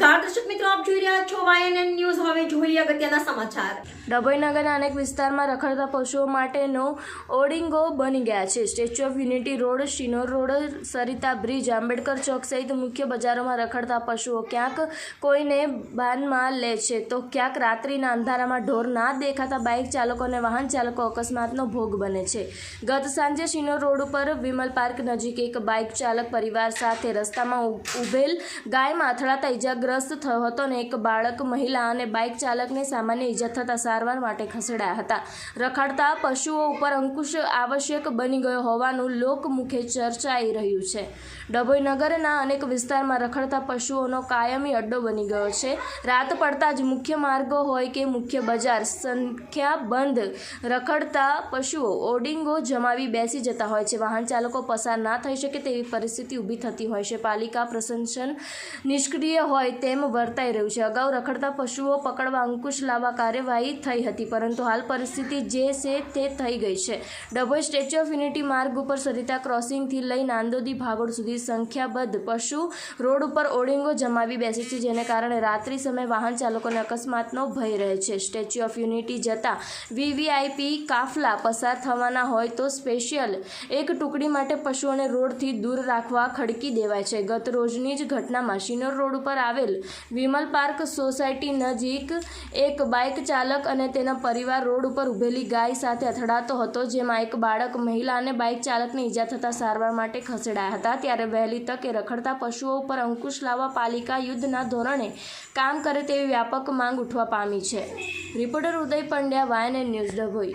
नमस्कार નગરના અનેક વિસ્તારમાં રખડતા પશુઓ માટેનો ઓડિંગો બની ગયા છે. Statue of unity road, Shinor road, Sarita bridge, Ambedkar Chowk સહિત મુખ્ય બજારોમાં રખડતા પશુઓ ક્યાંક કોઈને બાનમાં લે છે, તો ક્યાંક રાત્રિના અંધારામાં ઢોર ના દેખાતા બાઇક ચાલકો અને વાહન ચાલકો અકસ્માતનો ભોગ બને છે. ગત સાંજે શિનોર રોડ ઉપર વિમલ પાર્ક નજીક એક બાઇક ચાલક પરિવાર સાથે રસ્તામાં ઉભેલ ઊભેલ ગાયમાં અથડાતા ઇજાગ્રસ્ત થયો હતો અને એક બાળક, મહિલા અને બાઇક ચાલકને સામાન્ય ઇજા થતાં સારવાર માટે ખસેડાયા હતા. રખડતા પશુઓ ઉપર અંકુશ આવશ્યક બની ગયો હોવાનું લોકમુખે ચર્ચાઈ રહ્યું છે. ડભોઈ નગરના અનેક વિસ્તારમાં રખડતા પશુઓનો કાયમી અડ્ડો બની ગયો છે. રાત પડતા જ મુખ્ય માર્ગો હોય કે મુખ્ય બજાર સંખ્યાબંધ રખડતા પશુઓ ઓડિંગો જમાવી બેસી જતા હોય છે. વાહન ચાલકો પસાર ના થઈ શકે તેવી પરિસ્થિતિ ઊભી થતી હોય છે. પાલિકા પ્રશંસન નિષ્ક્રિય હોય તેમ વર્તાઈ રહ્યું છે. અગાઉ રખડતા પશુઓ પકડવા અંકુશ લાવવા કાર્યવાહી થઈ હતી, પરંતુ હાલ પરિસ્થિતિ જે છે તે થઈ ગઈ છે. ડભોઈ સ્ટેચ્યુ ઓફ યુનિટી માર્ગ ઉપર સરિતા ક્રોસિંગથી લઈ નાંદોદી ભાગોળ સુધી સંખ્યાબદ્ધ પશુ રોડ ઉપર ઓળિંગો જમાવી બેસે છે, જેને કારણે રાત્રિ સમયે વાહન ચાલકોને અકસ્માતનો ભય રહે છે. સ્ટેચ્યુ ઓફ યુનિટી જતા વીવીઆઈપી કાફલા પસાર થવાના હોય તો સ્પેશિયલ એક ટુકડી માટે પશુઓને રોડથી દૂર રાખવા ખડકી દેવાય છે. ગત રોજની જ ઘટનામાં શિનોર રોડ ઉપર આવેલ વિમલ પાર્ક સોસાયટી નજીક એક બાઇક ચાલક અને તેના પરિવાર રોડ ઉપર ઊભેલી ગાય સાથે અથડાતો હતો, જેમાં એક બાળક મહિલા અને બાઇક ચાલકને ઈજા થતાં સારવાર માટે ખસેડાયા હતા. ત્યારે વહેલી તકે રખડતા પશુઓ ઉપર અંકુશ લાવવા પાલિકા યુદ્ધના ધોરણે કામ કરે તેવી વ્યાપક માંગ ઉઠવા પામી છે. Reporter Uday Pandya વાયન news Dabhoi.